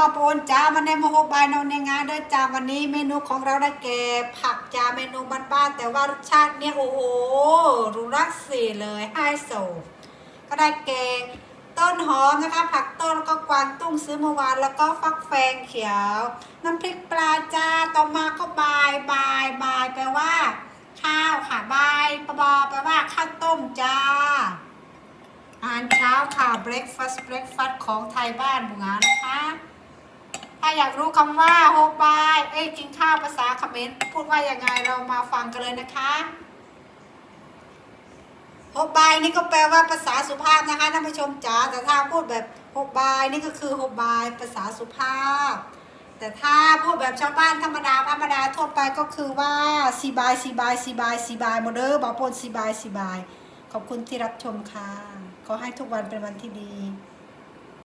บอปูนจ้ามันในมโหบายนอนในงานด้อจ้าวันนี้เมนูของเราได้แก่ผักจ้าเมนูบ้านๆแต่ว่ารสชาติเนี่ยโอ้โหรูรักสีเลยไฮโซก็ได้แกงต้นหอมนะคะ ผักต้นแล้วก็กวางตุ้งซื้อเมื่อวานแล้วก็ฟักแฟงเขียว น้ำพริกปลาจ้าต่อมาก็บายบายบายแปลว่า ข้าวค่ะบายปบอแปลว่าข้าวต้มจ้าอาหารเช้าค่ะ breakfast breakfast ของไทยบ้านบุงานะคะ อยากรู้คำว่าโฮบายเอ้ยกินข้าวภาษาเขมรพูดว่ายังไงเรามาฟังกันเลยนะคะโฮบายนี่ก็แปลว่าภาษาสุภาพนะคะท่านผู้ชมจ๋าแต่ถ้าพูดแบบโฮบายนี่ก็คือโฮบายภาษาสุภาพ แต่ถ้าพูดแบบชาวบ้านธรรมดาธรรมดาทั่วไปก็คือว่าสีบายสีบายสีบายสีบายโมเดอร์บอปนสีบายสีบาย ขอบคุณที่รับชมค่ะขอให้ทุกวันเป็นวันที่ดี